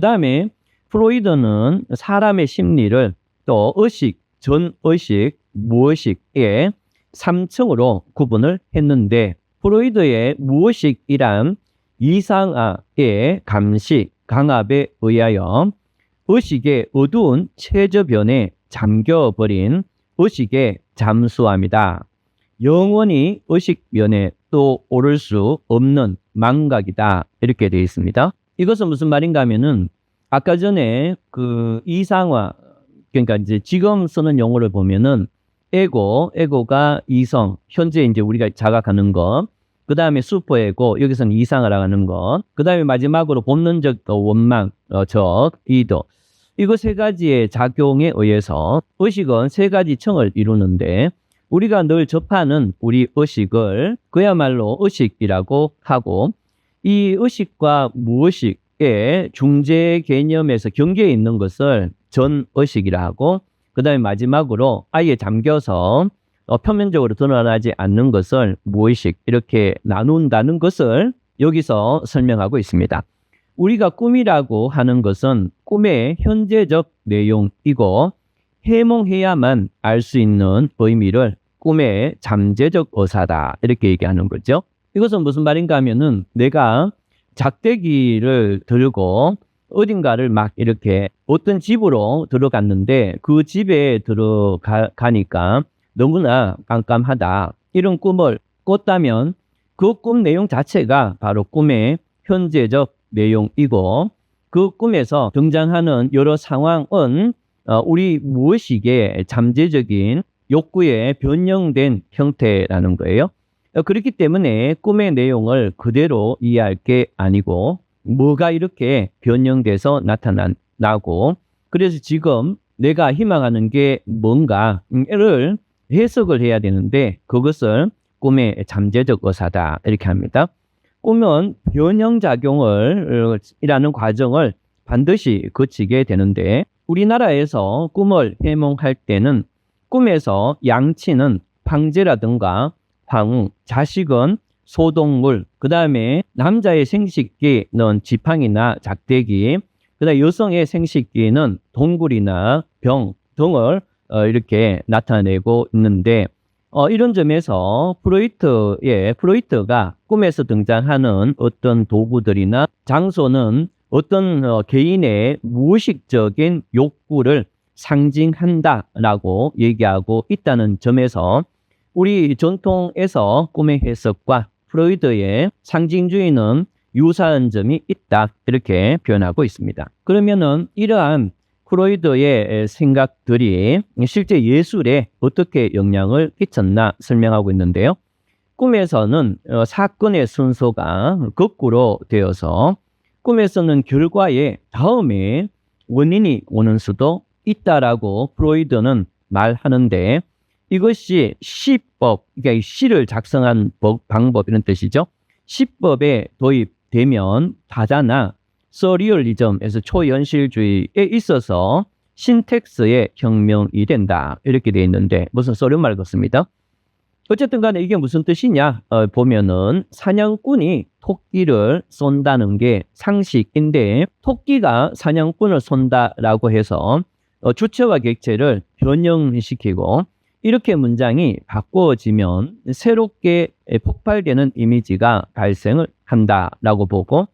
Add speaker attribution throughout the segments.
Speaker 1: 그 다음에 프로이드는 사람의 심리를 또 의식, 전의식, 무의식의 3층으로 구분을 했는데 프로이드의 무의식이란 이상아의 감시, 강압에 의하여 의식의 어두운 최저변에 잠겨버린 의식의 잠수함이다. 영원히 의식변에 또 오를 수 없는 망각이다. 이렇게 되어 있습니다. 이것은 무슨 말인가 하면은 아까 전에 그 이상화 그러니까 이제 지금 쓰는 용어를 보면은 에고, 에고가 이성, 현재 이제 우리가 자각하는 것, 그 다음에 슈퍼에고, 여기서는 이상하라고 하는 것, 그 다음에 마지막으로 본능적 원망, 어, 적, 이도. 이거 세 가지의 작용에 의해서 의식은 세 가지 층을 이루는데 우리가 늘 접하는 우리 의식을 그야말로 의식이라고 하고 이 의식과 무의식의 중재 개념에서 경계에 있는 것을 전의식이라 하고 그 다음에 마지막으로 아예 잠겨서 어, 표면적으로 드러나지 않는 것을 무의식 이렇게 나눈다는 것을 여기서 설명하고 있습니다. 우리가 꿈이라고 하는 것은 꿈의 현재적 내용이고 해몽해야만 알 수 있는 의미를 꿈의 잠재적 어사다 이렇게 얘기하는 거죠. 이것은 무슨 말인가 하면은 내가 작대기를 들고 어딘가를 막 이렇게 어떤 집으로 들어갔는데 그 집에 들어가니까 너무나 깜깜하다. 이런 꿈을 꿨다면 그 꿈 내용 자체가 바로 꿈의 현재적 내용이고 그 꿈에서 등장하는 여러 상황은 어, 우리 무의식의 잠재적인 욕구에 변형된 형태라는 거예요. 어, 그렇기 때문에 꿈의 내용을 그대로 이해할 게 아니고 뭐가 이렇게 변형돼서 나타나고 그래서 지금 내가 희망하는 게 뭔가를 해석을 해야 되는데 그것을 꿈의 잠재적 어사다 이렇게 합니다. 꿈은 변형작용을 이라는 과정을 반드시 거치게 되는데 우리나라에서 꿈을 해몽할 때는 꿈에서 양치는 황제라든가 황, 자식은 소동물, 그 다음에 남자의 생식기는 지팡이나 작대기, 그 다음에 여성의 생식기는 동굴이나 병 등을 어, 이렇게 나타내고 있는데 어, 이런 점에서 프로이트의 프로이트가 꿈에서 등장하는 어떤 도구들이나 장소는 어떤 어, 개인의 무의식적인 욕구를 상징한다라고 얘기하고 있다는 점에서 우리 전통에서 꿈의 해석과 프로이드의 상징주의는 유사한 점이 있다 이렇게 표현하고 있습니다. 그러면은 이러한 프로이드의 생각들이 실제 예술에 어떻게 영향을 끼쳤나 설명하고 있는데요. 꿈에서는 어, 사건의 순서가 거꾸로 되어서 꿈에서는 결과의 다음에 원인이 오는 수도 있다라고 프로이드는 말하는데 이것이 시법, 그러니까 시를 작성한 방법 이런 뜻이죠. 시법에 도입되면 다자나 서리얼리즘에서 초현실주의에 있어서 신텍스의 혁명이 된다. 이렇게 되어 있는데 무슨 소리 말 같습니다. 어쨌든 간에 이게 무슨 뜻이냐 어, 보면은 사냥꾼이 토끼를 쏜다는 게 상식인데 토끼가 사냥꾼을 쏜다라고 해서 어, 주체와 객체를 변형시키고 이렇게 문장이 바꿔지면 새롭게 폭발되는 이미지가 발생을 한다라고 보고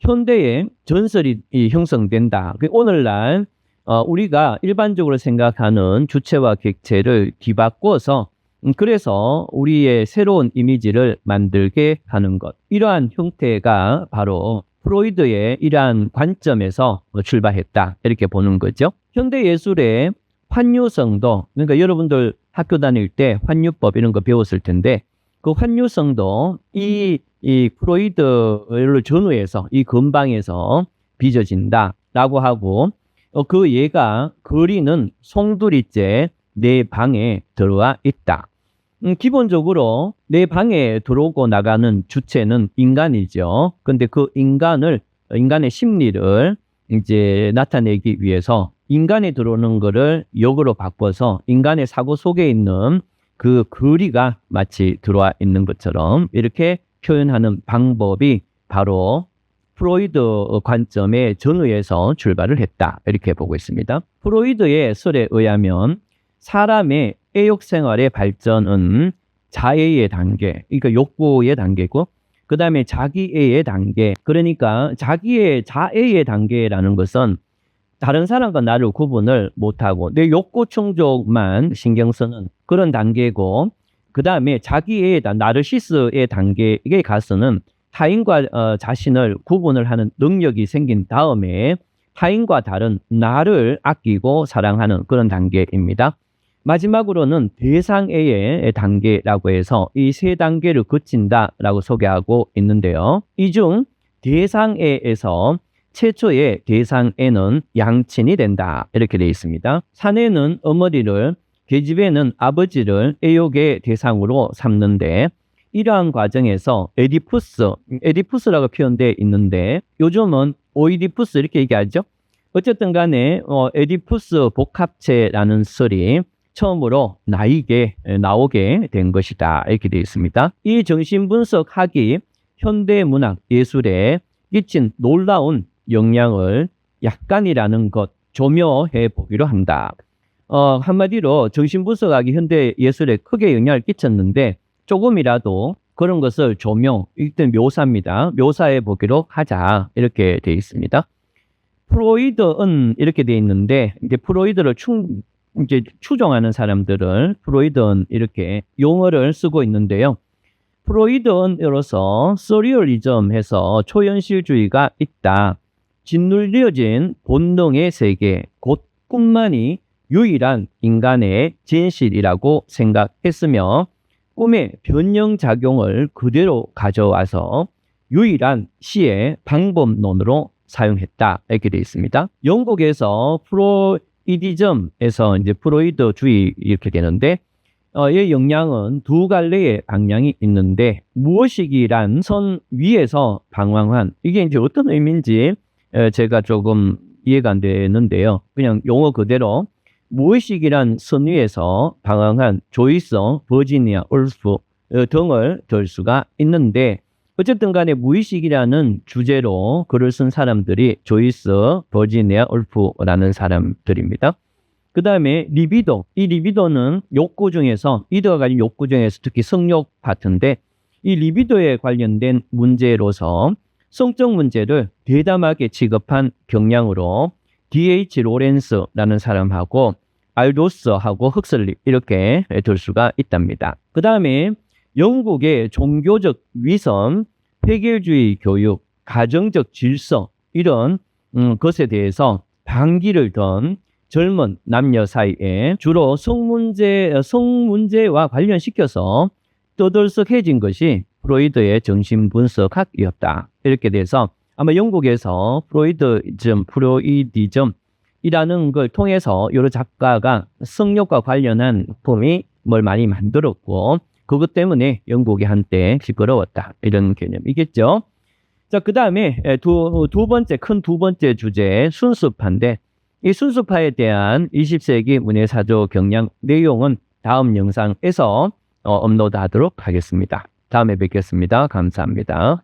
Speaker 1: 현대에 전설이 형성된다. 그 오늘날 어, 우리가 일반적으로 생각하는 주체와 객체를 뒤바꿔서 음, 그래서 우리의 새로운 이미지를 만들게 하는 것. 이러한 형태가 바로 프로이드의 이러한 관점에서 출발했다. 이렇게 보는 거죠. 현대 예술의 환유성도, 그러니까 여러분들 학교 다닐 때 환유법 이런 거 배웠을 텐데, 그 환유성도 이, 이 프로이드를 전후해서, 이 근방에서 빚어진다라고 하고, 어, 그 얘가 그리는 송두리째 내 방에 들어와 있다. 음, 기본적으로 내 방에 들어오고 나가는 주체는 인간이죠. 근데 그 인간을, 인간의 심리를 이제 나타내기 위해서 인간이 들어오는 거를 역으로 바꿔서 인간의 사고 속에 있는 그 거리가 마치 들어와 있는 것처럼 이렇게 표현하는 방법이 바로 프로이드 관점의 전후에서 출발을 했다. 이렇게 보고 있습니다. 프로이드의 설에 의하면 사람의 애욕 생활의 발전은 자애의 단계, 그러니까 욕구의 단계고, 그 다음에 자기애의 단계. 그러니까 자기의 자애의 단계라는 것은 다른 사람과 나를 구분을 못하고 내 욕구 충족만 신경 쓰는 그런 단계고, 그 다음에 자기의 단- 나르시스의 단계에 가서는 타인과 어, 자신을 구분을 하는 능력이 생긴 다음에 타인과 다른 나를 아끼고 사랑하는 그런 단계입니다. 마지막으로는 대상애의 단계라고 해서 이 세 단계를 거친다라고 소개하고 있는데요. 이 중 대상애에서 최초의 대상애는 양친이 된다. 이렇게 되어 있습니다. 사내는 어머니를, 계집애는 아버지를 애욕의 대상으로 삼는데 이러한 과정에서 에디푸스, 에디푸스라고 표현되어 있는데 요즘은 오이디푸스 이렇게 얘기하죠. 어쨌든 간에 어, 에디푸스 복합체라는 설이 처음으로 나에게 나오게 된 것이다. 이렇게 되어 있습니다. 이 정신분석학이 현대 문학 예술에 끼친 놀라운 영향을 약간이라는 것 조묘해 보기로 한다. 어, 한마디로 정신분석학이 현대 예술에 크게 영향을 끼쳤는데 조금이라도 그런 것을 조명, 일단 묘사입니다. 묘사해 보기로 하자. 이렇게 되어 있습니다. 프로이드은 이렇게 되어 있는데, 이제 프로이드를 충, 이제 추종하는 사람들을 프로이드는 이렇게 용어를 쓰고 있는데요. 프로이드언으로서 소리얼리즘 해서 초현실주의가 있다. 짓눌려진 본능의 세계, 곧 꿈만이 유일한 인간의 진실이라고 생각했으며 꿈의 변형작용을 그대로 가져와서 유일한 시의 방법론으로 사용했다. 이렇게 되어 있습니다. 영국에서 프로이디즘에서 이제 프로이드주의 이렇게 되는데 어, 이 영향은 두 갈래의 방향이 있는데 무엇이기란 선 위에서 방황한 이게 이제 어떤 의미인지 에, 제가 조금 이해가 안 되는데요. 그냥 용어 그대로 무의식이란 선 위에서 방황한 조이스, 버지니아, 울프 어, 등을 들 수가 있는데 어쨌든 간에 무의식이라는 주제로 글을 쓴 사람들이 조이스, 버지니아, 울프라는 사람들입니다. 그 다음에 리비도. 이 리비도는 욕구 중에서, 이드가 가진 욕구 중에서 특히 성욕 파트인데, 이 리비도에 관련된 문제로서 성적 문제를 대담하게 취급한 경향으로 D.H. 로렌스라는 사람하고 알도스하고 흑슬리 이렇게 들 수가 있답니다. 그 다음에 영국의 종교적 위선, 획일주의 교육, 가정적 질서 이런 음, 것에 대해서 반기를 던 젊은 남녀 사이에 주로 성문제, 성문제와 관련시켜서 떠들썩해진 것이 프로이드의 정신분석학이었다. 이렇게 돼서 아마 영국에서 프로이드즘, 프로이디즘이라는 걸 통해서 여러 작가가 성욕과 관련한 품이 뭘 많이 만들었고 그것 때문에 영국이 한때 시끄러웠다. 이런 개념이겠죠. 자, 그 다음에 두, 두 번째, 큰 두 번째 주제, 순수파인데, 이 순수파에 대한 20세기 문예사조 경향 내용은 다음 영상에서 어, 업로드 하도록 하겠습니다. 다음에 뵙겠습니다. 감사합니다.